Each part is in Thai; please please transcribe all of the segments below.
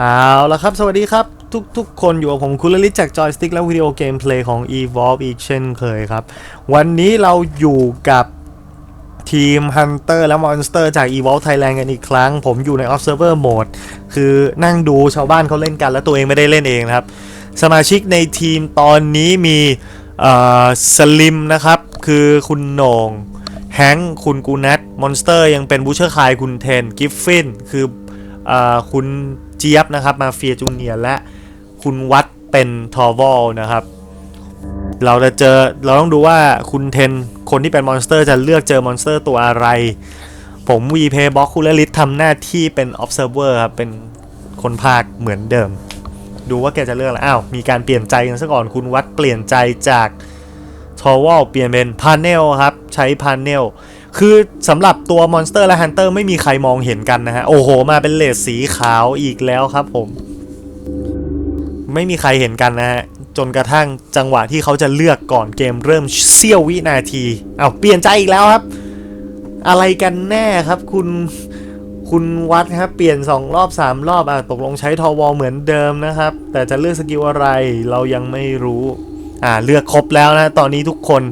เอาละครับ สวัสดีครับ ทุกทุกคนอยู่กับผมคุณลลิตจากจอยสติ๊กและวิดีโอเกมเพลย์ของ Evolve อีกเช่นเคยครับ วันนี้เราอยู่กับทีม Hunter และ Monster จาก Evolve Thailand กันอีกครั้ง ผมอยู่ใน Observer Mode คือนั่งดูชาวบ้านเขาเล่นกัน แล้วตัวเองไม่ได้เล่นเองนะครับ สมาชิกในทีมตอนนี้มีสลิมนะครับ คือคุณโหนงแฮงคุณกูนัทมอนสเตอร์ยังเป็นบูเชอร์คายคุณเทนกิฟฟินคืออคุณ จี๊ยบนะครับ มาเฟียจูเนียและคุณวัดเป็นทอวอลนะครับ เราจะเจอเราต้องดูว่าคุณเทนคนที่เป็นมอนสเตอร์จะเลือกเจอมอนสเตอร์ตัวอะไร ผมวีเพย์บ็อกคูลลิททำหน้าที่เป็น observer ครับ เป็นคนภาคเหมือนเดิม ดูว่าแกจะเลือกอะไรอ้าว มีการเปลี่ยนใจกันซะก่อนคุณวัดเปลี่ยนใจจากทอวอลเปลี่ยนเป็นพาเนลครับ ใช้พาเนล คือสำหรับตัวมอนสเตอร์และฮันเตอร์ไม่มีใครมองเห็นกันนะฮะ โอ้โห มาเป็นเลสสีขาวอีกแล้วครับผม ไม่มีใครเห็นกันนะฮะ จนกระทั่งจังหวะที่เขาจะเลือกก่อนเกมเริ่มเสี้ยววินาทีอ้าวเปลี่ยนใจอีกแล้วครับ อะไรกันแน่ครับคุณคุณวัดครับเปลี่ยน 2 รอบ 3 รอบอะตกลงใช้ทอวอเหมือนเดิมนะครับ แต่จะเลือกสกิลอะไรเรายังไม่รู้ อ่าเลือกครบแล้วนะ ตอนนี้ทุกคน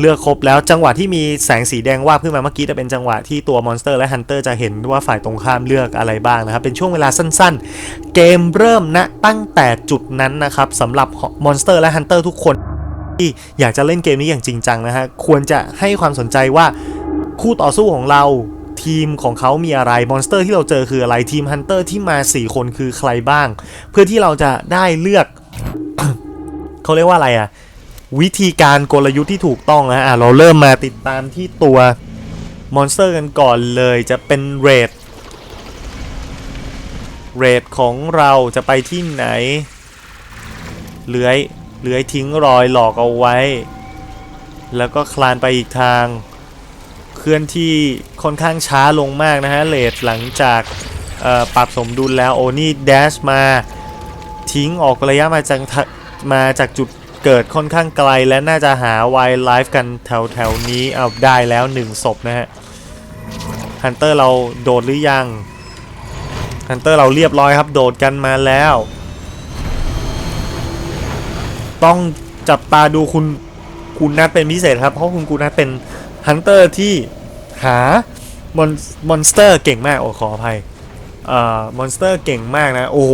เลือกครบแล้วจังหวะที่มีแสงสีแดงวาบขึ้นมาเมื่อกี้จะเป็นจังหวะที่ตัวมอนสเตอร์และฮันเตอร์จะเห็นว่าฝ่ายตรงข้ามเลือกอะไรบ้างนะครับ เป็นช่วงเวลาสั้นๆ เกมเริ่มณตั้งแต่จุดนั้นนะครับสำหรับมอนสเตอร์และฮันเตอร์ทุกคนที่อยากจะเล่นเกมนี้อย่างจริงจังนะฮะควรจะให้ความสนใจว่าคู่ต่อสู้ของเราทีมของเขามีอะไร มอนสเตอร์ที่เราเจอคืออะไรทีมฮันเตอร์ที่มา 4 คนคือใครบ้าง เพื่อที่เราจะได้เลือก เขาเรียกว่าอะไรอะ วิธีการกลยุทธ์ที่ถูกต้องนะอะเราเริ่มมาติดตามที่ตัวมอนสเตอร์กันก่อนเลยจะเป็นเรดเรดของเราจะไปที่ไหน เลื้อยเลื้อยทิ้งรอยหลอกเอาไว้ แล้วก็คลานไปอีกทาง เคลื่อนที่ค่อนข้างช้าลงมากนะฮะเลดหลังจากปรับสมดุลแล้วโอนี่เดชมาทิ้งออกระยะมาจากมาจากจุด เกิดค่อนข้างไกลและน่าจะหาไวไลฟ์กันแถวแถวนี้เอาได้แล้วหนึ่งศพนะฮะฮันเตอร์เราโดดหรือยังฮันเตอร์เราเรียบร้อยครับ โดดกันมาแล้ว ต้องจับตาดูคุณคุณนัทเป็นพิเศษครับ เพราะคุณกูนัทเป็นฮันเตอร์ที่หามอนมอนสเตอร์เก่งมากโอ้ขออภัยเอ่อมอนสเตอร์เก่งมากนะ โอ้โห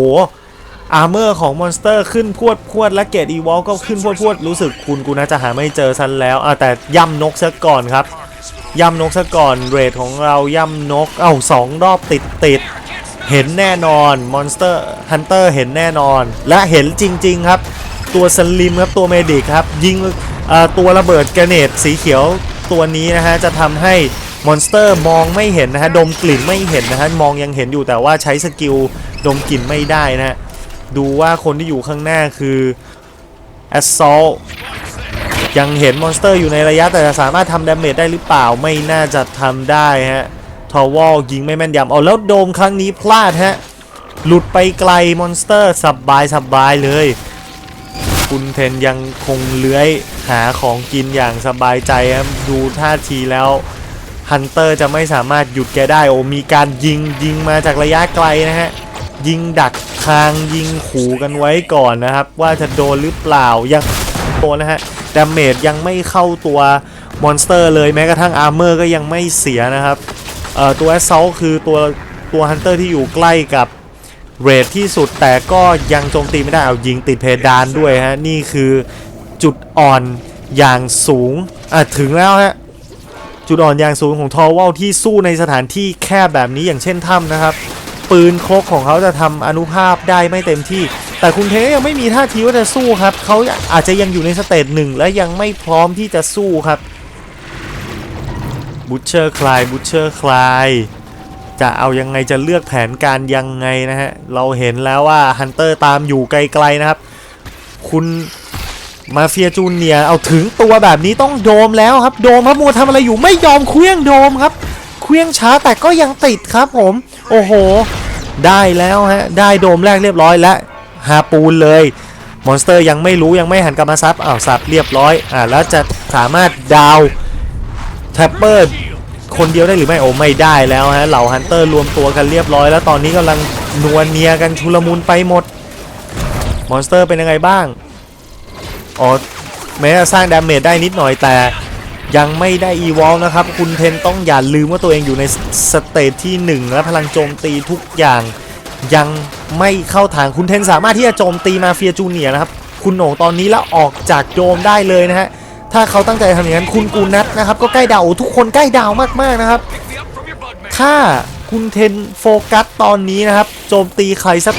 อาร์เมอร์ของมอนสเตอร์ขึ้นพวดพวดและเกรดอีวอลก็ขึ้นพวดพวดรู้สึกคุณกูน่าจะหาไม่เจอซันแล้วอะแต่ย่ำนกซะก่อนครับ ย่ำนกซะก่อนเรทของเราย่ำนกเอ้าสองรอบติดติดเห็นแน่นอนมอนสเตอร์ฮันเตอร์เห็นแน่นอน และเห็นจริง ๆ ครับ ตัวสลิมครับตัวเมดิกครับ ยิงเอ่อตัวระเบิดกระเนตสีเขียวตัวนี้นะฮะ จะทำให้มอนสเตอร์มองไม่เห็นนะฮะ ดมกลิ่นไม่เห็นนะฮะ มองยังเห็นอยู่แต่ว่าใช้สกิลดมกลิ่นไม่ได้นะฮะ ดูว่าคนที่อยู่ข้างหน้าคือ Assault ยังเห็นมอนสเตอร์อยู่ในระยะแต่จะสามารถทำดาเมจได้หรือเปล่าไม่น่าจะทำได้ฮะทอวอลยิงไม่แม่นยำเอาแล้วโดมครั้งนี้พลาดฮะ หลุดไปไกลมอนสเตอร์สบายสบายเลย คุณเทนยังคงเลื้อยหาของกินอย่างสบายใจครับดูท่าทีแล้วฮันเตอร์จะไม่สามารถหยุดแกได้โอ้มีการยิงยิงมาจากระยะไกลนะฮะ ยิงดักทางยิงขู่กันไว้ก่อนนะครับ ว่าจะโดนหรือเปล่ายังโดนนะฮะดาเมจยังไม่เข้าตัวมอนสเตอร์เลยแม้กระทั่งอาร์เมอร์ก็ยังไม่เสียนะครับเอ่อตัวแอสเซลคือตัวตัวฮันเตอร์ที่อยู่ใกล้กับเรทที่สุดแต่ก็ยังโจมตีไม่ได้เอายิงติดเพดานด้วยฮะนี่คือจุดอ่อนอย่างสูงอะถึงแล้วฮะจุดอ่อนอย่างสูงของทอวอลที่สู้ในสถานที่แคบแบบนี้อย่างเช่นถ้ำนะครับ ปืนครกของเขาจะทำอนุภาพได้ไม่เต็มที่ แต่คุณเทยังไม่มีท่าทีว่าจะสู้ครับเขาอาจจะยังอยู่ในสเตจหนึ่งและยังไม่พร้อมที่จะสู้ครับบูชเชอร์คลายบูชเชอร์คลายจะเอายังไงจะเลือกแผนการยังไงนะฮะ เราเห็นแล้วว่าฮันเตอร์ตามอยู่ไกลๆนะครับ คุณมาเฟียจูเนียเอาถึงตัวแบบนี้ต้องโดมแล้วครับ โดมครับมัวทำอะไรอยู่ไม่ยอมเคลี้ยงโดมครับ เคลี้ยงช้าแต่ก็ยังติดครับผม โอ้โห ได้แล้วฮะ ได้โดมแรกเรียบร้อยและฮาปูนเลย มอนสเตอร์ยังไม่รู้ยังไม่หันกลับมาซับอ้าวซับเรียบร้อย อ่าแล้วจะสามารถดาวแท็ปเปอร์คนเดียวได้หรือไม่โอ้ไม่ได้แล้วฮะเหล่าฮันเตอร์รวมตัวกันเรียบร้อย แล้วตอนนี้กำลังนัวเนียกันชุลมุนไปหมด มอนสเตอร์เป็นยังไงบ้างอ๋อแม้จะสร้างดาเมจได้นิดหน่อยแต่ ยังไม่ได้อีวอลนะครับ คุณเทนต้องอย่าลืมว่าตัวเองอยู่ในสเตจที่ 1 และพลังโจมตีทุกอย่าง ยังไม่เข้าทางคุณเทนสามารถที่จะโจมตีมาเฟียจูเนียนะครับ คุณโหน่งตอนนี้แล้วออกจากโจมได้เลยนะฮะ ถ้าเขาตั้งใจทำอย่างนั้นคุณกูนัทนะครับ ก็ใกล้ดาวทุกคนใกล้ดาวมากๆนะครับ ถ้าคุณเทนโฟกัสตอนนี้นะครับ โจมตีใครสัก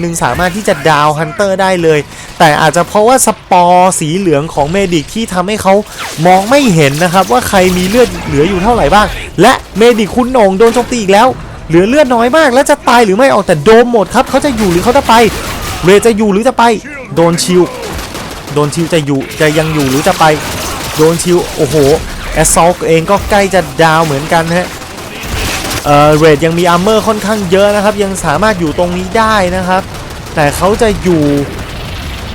หนึ่งสามารถที่จะดาวฮันเตอร์ได้เลย แต่อาจจะเพราะว่าสปอร์สีเหลืองของเมดิกที่ทำให้เขามองไม่เห็นนะครับ ว่าใครมีเลือดเหลืออยู่เท่าไหร่บ้าง และเมดิกคุณโหน่งโดนโจมตีอีกแล้ว เหลือเลือดน้อยมาก แล้วจะตายหรือไม่เอาแต่โดมหมดครับเขาจะอยู่หรือเขาจะไปเรจะอยู่หรือจะไป โดนชิวโดนชิวจะอยู่จะยังอยู่หรือจะไป โดนชิวโอ้โหแอสซอลเองก็ใกล้จะดาวเหมือนกันฮะ เอ่อเรดยังมีอาร์เมอร์ค่อนข้างเยอะนะครับ ยังสามารถอยู่ตรงนี้ได้นะครับ แต่เขาจะอยู่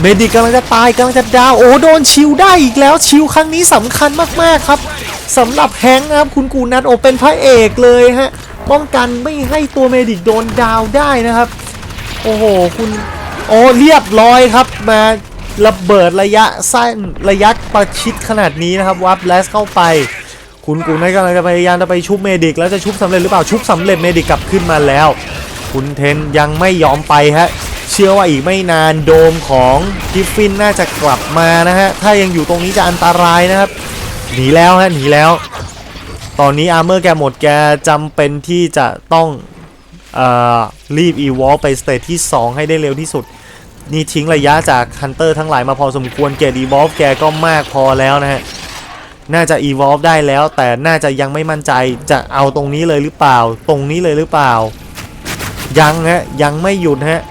เมดิกกำลังจะตายกำลังจะดาวโอ้โดนชิวได้อีกแล้วชิวครั้งนี้สำคัญมากๆครับสำหรับแฮงค์นะครับคุณกูนัทโอเป็นพระเอกเลยฮะป้องกันไม่ให้ตัวเมดิกโดนดาวได้นะครับ โอ้โหคุณโอ้เรียบร้อยครับมาระเบิดระยะสั้นระยะประชิดขนาดนี้นะครับวับแลสเข้าไป คุณกูนัทกำลังจะพยายามจะไปชุบเมดิกแล้วจะชุบสำเร็จหรือเปล่าชุบสำเร็จเมดิกกลับขึ้นมาแล้ว คุณเทนยังไม่ยอมไปฮะเชื่อว่าอีกไม่นานโดมของกิฟฟินน่าจะกลับมานะฮะถ้ายังอยู่ตรงนี้จะอันตรายนะครับหนีแล้วฮะหนีแล้ว ตอนนี้อาร์เมอร์แกหมดแกจำเป็นที่จะต้องเอ่อรีบอีวอลไปสเตจที่ 2 ให้ได้เร็วที่สุด นี่ทิ้งระยะจากฮันเตอร์ทั้งหลายมาพอสมควรเกรดอีวอลแกก็มากพอแล้วนะฮะ น่าจะ evolve ได้แล้ว แต่น่าจะยังไม่มั่นใจจะเอาตรงนี้เลยหรือเปล่า ตรงนี้เลยหรือเปล่า ยังฮะยังไม่หยุดฮะ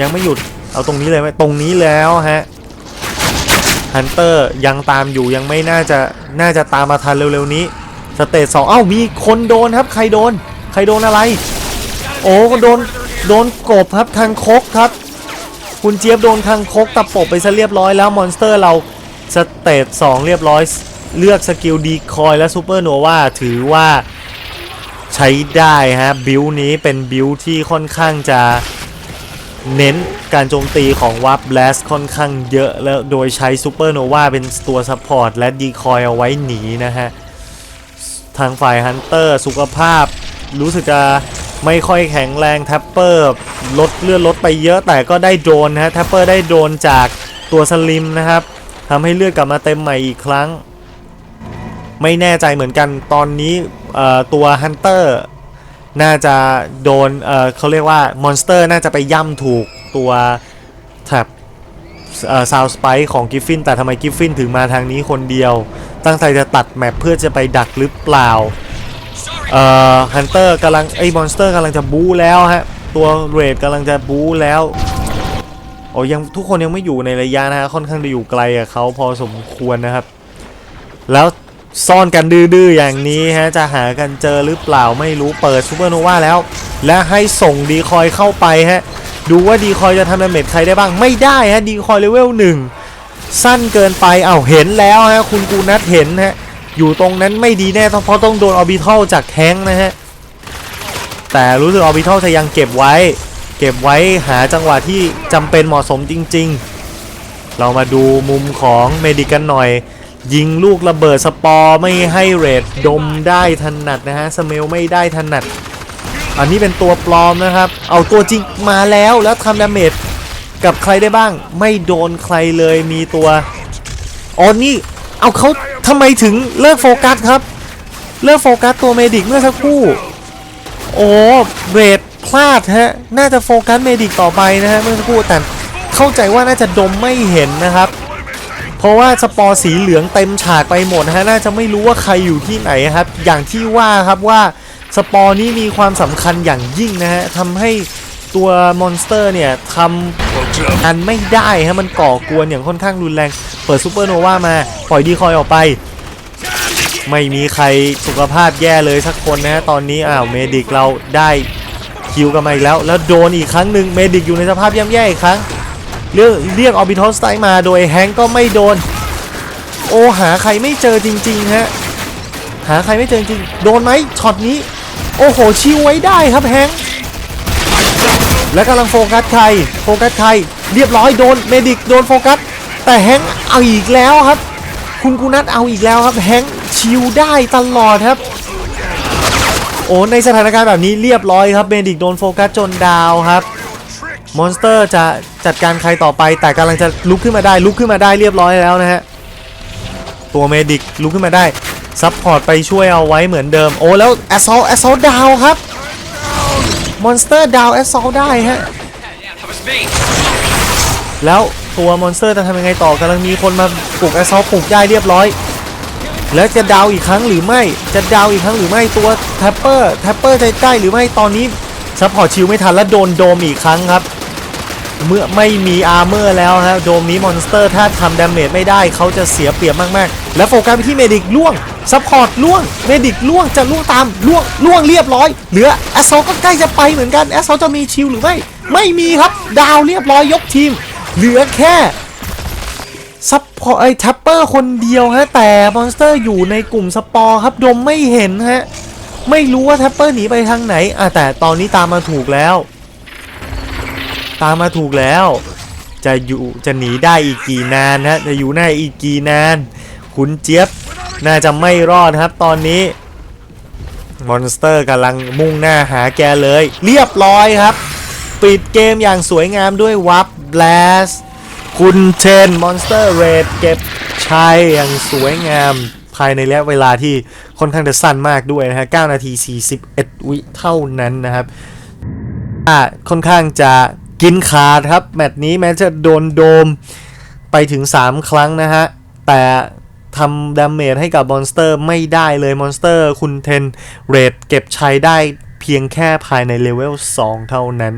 ยังไม่หยุดเอาตรงนี้เลยไหมตรงนี้แล้วฮะฮันเตอร์ยังตามอยู่ยังไม่น่าจะน่าจะตามมาทันเร็วๆนี้สเตจสองเอ้ามีคนโดนครับ ใครโดน ใครโดนอะไร โอ้โดนโดนกบครับทางคกครับ คุณเจี๊ยบโดนทางคกตะปบไปซะเรียบร้อยแล้วมอนสเตอร์เราสเตจ2เรียบร้อย เลือกสกิลดีคอยและซูเปอร์โนวาถือว่าใช้ได้ฮะ บิลนี้เป็นบิลที่ค่อนข้างจะเน้นการโจมตีของวับแบลสค่อนข้างเยอะแล้วโดยใช้ซูเปอร์โนวาเป็นตัวซัพพอร์ตและดีคอยเอาไว้หนีนะฮะ ทางฝ่ายฮันเตอร์สุขภาพรู้สึกจะไม่ค่อยแข็งแรงแท็ปเปอร์ลดเลือดลดไปเยอะแต่ก็ได้โดนนะฮะแท็ปเปอร์ได้โดนจากตัวสลิมนะครับทำให้เลือดกลับมาเต็มใหม่อีกครั้ง ไม่แน่ใจเหมือนกันตอนนี้ตัวฮันเตอร์น่าจะโดนเเขาเรียกว่ามอนสเตอร์น่าจะไปย่ำถูกตัวแท็บซาวสไปของกิฟฟินแต่ทำไมกิฟฟินถึงมาทางนี้คนเดียว ตั้งใจจะตัดแมปเพื่อจะไปดักหรือเปล่าเอ่อฮันเตอร์กำลังไอ้มอนสเตอร์กำลังจะบู๊แล้วฮะ ตัวเรดกำลังจะบู๊แล้วโอ้ยังทุกคนยังไม่อยู่ในระยะนะฮะค่อนข้างจะอยู่ไกลกับเขาพอสมควรนะครับ แล้ว ซ่อนกันดื้อๆอย่างนี้ฮะจะหากันเจอหรือเปล่าไม่รู้เปิดซูเปอร์โนวาแล้ว และให้ส่งดีคอยเข้าไปฮะดูว่าดีคอยจะทำดาเมจใครได้บ้างไม่ได้ฮะดีคอยเลเวลหนึ่งสั้นเกินไปเอ้าเห็นแล้วฮะคุณกูนัทเห็นฮะอยู่ตรงนั้นไม่ดีแน่เพราะต้องโดนออบิทัลจากแท้งนะฮะแต่รู้สึกออบิทัลจะยังเก็บไว้ เก็บไว้หาจังหวะที่จำเป็นเหมาะสมจริง ๆ เรามาดูมุมของเมดิกันหน่อย ยิงลูกระเบิดสปอร์ไม่ให้เรดดมได้ถนัดนะฮะสเมลไม่ได้ถนัด อันนี้เป็นตัวปลอมนะครับ เอาตัวจริงมาแล้วแล้วทำดาเมจกับใครได้บ้าง ไม่โดนใครเลยมีตัวอ๋อนี่เอาเขาทำไมถึงเลิกโฟกัสครับ เลิกโฟกัสตัวเมดิกเมื่อสักครู่ โอ้เรดพลาดฮะ น่าจะโฟกัสเมดิกต่อไปนะฮะเมื่อสักครู่แต่เข้าใจว่าน่าจะดมไม่เห็นนะครับ เพราะว่าสปอร์สีเหลืองเต็มฉากไปหมดนะฮะน่าจะไม่รู้ว่าใครอยู่ที่ไหนครับ อย่างที่ว่าครับว่าสปอร์นี้มีความสำคัญอย่างยิ่งนะฮะทำให้ตัวมอนสเตอร์เนี่ยทำอันไม่ได้ฮะมันก่อกวนอย่างค่อนข้างรุนแรง เปิดซูเปอร์โนวามาปล่อยดีคอยออกไป ไม่มีใครสุขภาพแย่เลยสักคนนะฮะตอนนี้อ้าวเมดิกเราได้คิวกันมาอีกแล้ว แล้วโดนอีกครั้งหนึ่งเมดิกอยู่ในสภาพย่ำแย่อีกครั้ง เรียกเรียกออบิทอสไตมาโดยแฮงก็ไม่โดน โอหาใครไม่เจอจริงๆฮะหาใครไม่เจอจริงโดนไหมช็อตนี้ โอ้โหชิวไว้ได้ครับแฮงแล้วกำลังโฟกัสใครโฟกัสใครเรียบร้อยโดนเมดิกโดนโฟกัสแต่แฮงเอาอีกแล้วครับ คุณกูนัทเอาอีกแล้วครับแฮงชิลได้ตลอดครับโอ้ในสถานการณ์แบบนี้เรียบร้อยครับเมดิกโดนโฟกัสจนดาวครับ มอนสเตอร์จะจัดการใครต่อไป แต่กำลังจะลุกขึ้นมาได้ลุกขึ้นมาได้เรียบร้อยแล้วนะฮะ ตัวเมดิกลุกขึ้นมาได้ซัพพอร์ตไปช่วยเอาไว้เหมือนเดิม โอ้ แล้วแอสซอลแอสซอลดาวครับมอนสเตอร์ดาวแอสซอลได้ฮะ แล้วตัวมอนสเตอร์จะทำยังไงต่อกำลังมีคนมาปลุกแอสซอลปลุกได้เรียบร้อย แล้วจะดาวอีกครั้งหรือไม่จะดาวอีกครั้งหรือไม่ตัวแทปเปอร์แทปเปอร์จะได้หรือไม่ตอนนี้ซัพพอร์ตชิลไม่ทันแล้วโดนโดมอีกครั้งครับ เมื่อไม่มีอาร์เมอร์แล้วฮะโดมนี้มอนสเตอร์ถ้าทำดาเมจไม่ได้เขาจะเสียเปรียบมากๆ แล้วโฟกัสไปที่เมดิกล่วงซัพพอร์ตล่วงเมดิกล่วงจะล่วงตามล่วงล่วงเรียบร้อย เหลือแอสโซก็ใกล้จะไปเหมือนกันแอสโซจะมีชิลหรือไม่ ไม่มีครับดาวเรียบร้อยยกทีม เหลือแค่ซัพพอร์ตไอ้ทัปเปอร์คนเดียวฮะแต่มอนสเตอร์อยู่ในกลุ่มสปอร์ครับดมไม่เห็นฮะไม่รู้ว่าทัปเปอร์หนีไปทางไหนอะแต่ตอนนี้ตามมาถูกแล้ว ตามมาถูกแล้ว จะอยู่จะหนีได้อีกกี่นานฮะจะอยู่ได้อีกกี่นาน คุณเจี๊ยบน่าจะไม่รอดครับตอนนี้มอนสเตอร์กำลังมุ่งหน้าหาแกเลย เรียบร้อยครับ ปิดเกมอย่างสวยงามด้วยวับแบลสคุณเทนมอนสเตอร์เรดเก็บชัยอย่างสวยงามภายในระยะเวลาที่ค่อนข้างจะสั้นมากด้วยนะฮะ 9 นาที 41 วิเท่านั้นนะครับค่อนข้างจะ กินขาดครับ แมตช์นี้แม้จะโดนโดมไปถึง 3 ครั้งนะฮะ แต่ทำดาเมจให้กับมอนสเตอร์ไม่ได้เลยมอนสเตอร์คุณเทนเรดเก็บชัยได้เพียงแค่ภายในเลเวล 2 เท่านั้น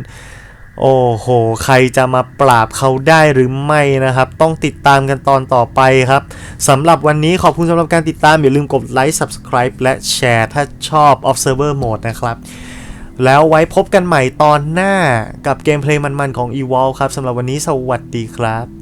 โอ้โห ใครจะมาปราบเขาได้หรือไม่นะครับ ต้องติดตามกันตอนต่อไปครับสำหรับวันนี้ขอบคุณสำหรับการติดตาม อย่าลืมกดไลค์ Subscribe และแชร์ถ้าชอบ Observer Mode นะครับ แล้วไว้พบกันใหม่ตอนหน้ากับเกมเพลย์มันๆของ Evolve ครับสำหรับวันนี้สวัสดีครับ